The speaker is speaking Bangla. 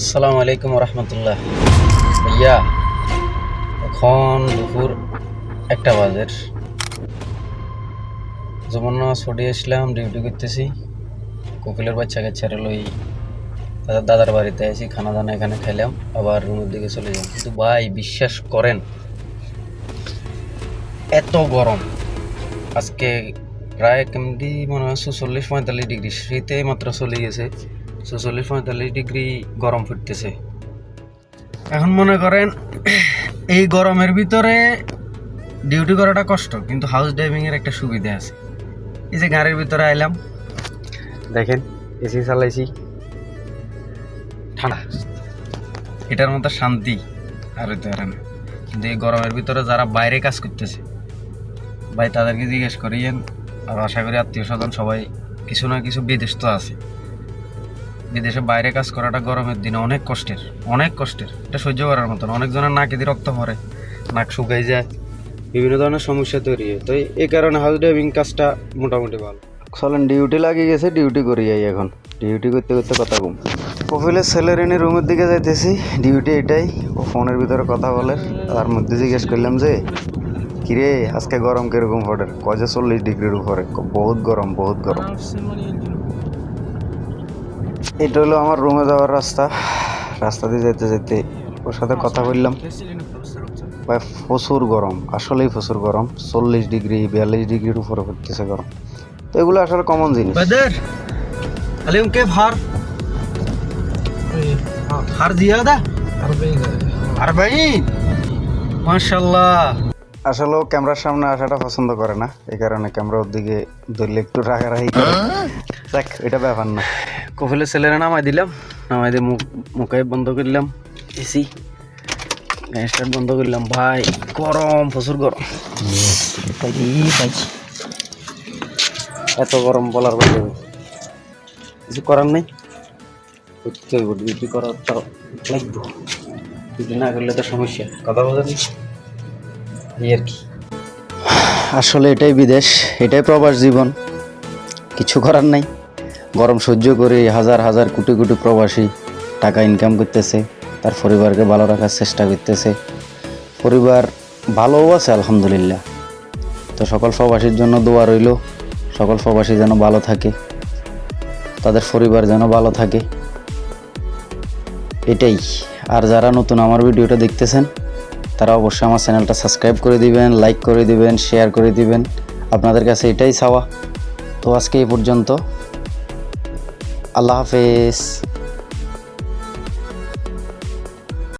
আসসালামু আলাইকুম রহমতুল্লাহ ভাইয়া, এখন দুপুর একটা বাজের যেমন ছুটি আসলাম, ডিউটি করতেছি। কোকিলের বাচ্চাকে ছেড়ে লই দাদার দাদার বাড়িতে আসি খানা দানা এখানে খেলাম, আবার রুমের দিকে চলে যাই। কিন্তু ভাই, বিশ্বাস করেন, এত গরম। আজকে প্রায় কেমনি মনে হয় চল্লিশ পঁয়তাল্লিশ ডিগ্রি, শীতে মাত্র চলে গেছে। চল্লিশ পঁয়তাল্লিশ ডিগ্রি গরম ফুটতেছে। এখন মনে করেন, এই গরমের ভিতরে ডিউটি করাটা কষ্ট, কিন্তু হাউস ড্রাইভিং এর একটা সুবিধা আছে। এই যে গাড়ির ভিতরে আইলাম, দেখেন এসি চালাইছি। ঠান্ডা। এটার মতো শান্তি আর হইতে পারে না। কিন্তু এই গরমের ভিতরে যারা বাইরে কাজ করতেছে, ভাই তাদেরকে জিজ্ঞেস করিয়েন আর আশা করি আত্মীয় স্বজন সবাই কিছু না কিছু বিদেশ তো আছে। বিদেশে বাইরে কাজ করাটা গরমের দিনে অনেক কষ্টের অনেক কষ্টের। এটা সহ্য করার মতন, অনেকজনের নাকে দিয়ে রক্ত পড়ে নাক শুকাই যায়, বিভিন্ন ধরনের সমস্যা তৈরি হয়। তো এই কারণে হাউস ড্রাইভিং কাজটা মোটামুটি ভালো। চলেন, ডিউটি লাগিয়ে গেছে, ডিউটি করি যাই এখন। ডিউটি করতে করতে কথা কম। কপিলের ছেলের এনে রুমের দিকে যাইতেছি, ডিউটি এটাই, ও ফোনের ভিতরে কথা বলে, তার মধ্যে জিজ্ঞেস করলাম যে, কিরে, আজকে গরম কীরকম পড়ে? কজে চল্লিশ ডিগ্রির উপরে বহুত গরম বহুত গরম। এটা হলো আমার রুমে যাওয়ার রাস্তা। রাস্তা দিয়ে যেতে যেতে ওর সাথে কথা বললাম। ভাই প্রচুর গরম। আসলেই প্রচুর গরম। চল্লিশ ডিগ্রি বিয়াল্লিশ ডিগ্রির উপরে পড়তেছে গরম। তো এগুলো আসলে কমন জিনিস। হার হার হ্যাঁ, দিয়া দা। আর ভাই মাশাল্লাহ আসলে ক্যামেরার সামনে আসাটা পছন্দ করে না। এই কারণে ক্যামেরার দিকে ধরলে একটু রাগারাগি করে। হ্যাঁ? দেখ এটা ব্যাপার না। কফিলের ছেলেরা নামাই দিলাম নামাই দিয়ে মুখ মুখে বন্ধ করলাম। এসি গ্যাসটা বন্ধ করলাম ভাই গরম প্রচুর গরম। এত গরম বলার বাইরে কিছু করার নেই। করতে হইব ডিউটি করার তো লাগবে। ডিউটি না করলে তো সমস্যা। কথা বোঝেন এই আর কি। আসলে এটাই বিদেশ এটাই প্রবাস জীবন। কিছু করার নাই। গরম সহ্য করে হাজার হাজার কোটি কোটি প্রবাসী টাকা ইনকাম করতেছে, তার পরিবারকে ভালো রাখার চেষ্টা করতেছে। পরিবার ভালোও আছে, আলহামদুলিল্লাহ। তো সকল প্রবাসীর জন্য দোয়া রইল, সকল প্রবাসী যেন ভালো থাকে, তাদের পরিবার যেন ভালো থাকে। এটাই। আর যারা নতুন আমার ভিডিওটা দেখতেছেন, তারা অবশ্যই আমার চ্যানেলটা সাবস্ক্রাইব করে দিবেন, লাইক করে দিবেন শেয়ার করে দিবেন। আপনাদের কাছে এটাই চাওয়া। তো আজকে এই পর্যন্ত। আল্লাহ হাফেজ।